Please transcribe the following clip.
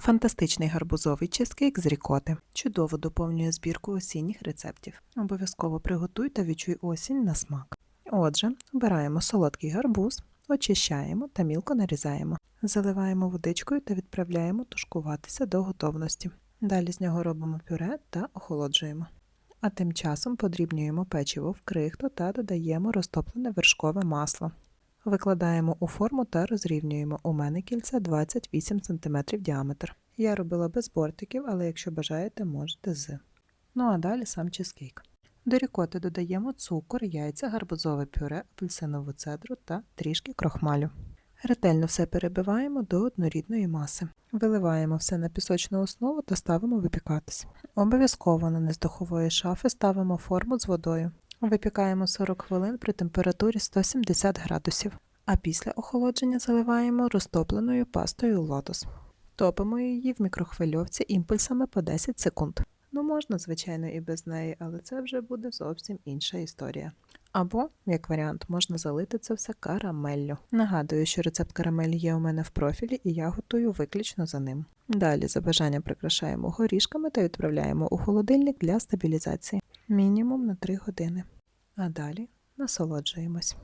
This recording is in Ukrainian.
Фантастичний гарбузовий чизкейк з рікоти. Чудово доповнює збірку осінніх рецептів. Обов'язково приготуй та відчуй осінь на смак. Отже, обираємо солодкий гарбуз, очищаємо та мілко нарізаємо. Заливаємо водичкою та відправляємо тушкуватися до готовності. Далі з нього робимо пюре та охолоджуємо. А тим часом подрібнюємо печиво в крихту та додаємо розтоплене вершкове масло. Викладаємо у форму та розрівнюємо. У мене кільце 28 см діаметр. Я робила без бортиків, але якщо бажаєте, можете з. Ну а далі сам чизкейк. До рікоти додаємо цукор, яйця, гарбузове пюре, апельсинову цедру та трішки крохмалю. Ретельно все перебиваємо до однорідної маси. Виливаємо все на пісочну основу та ставимо випікатись. Обов'язково на низ духової шафи ставимо форму з водою. Випікаємо 40 хвилин при температурі 170 градусів, а після охолодження заливаємо розтопленою пастою лотос. Топимо її в мікрохвильовці імпульсами по 10 секунд. Ну, можна, звичайно, і без неї, але це вже буде зовсім інша історія. Або, як варіант, можна залити це все карамеллю. Нагадую, що рецепт карамелі є у мене в профілі, і я готую виключно за ним. Далі за бажання прикрашаємо горішками та відправляємо у холодильник для стабілізації мінімум на 3 години. А далі насолоджуємось.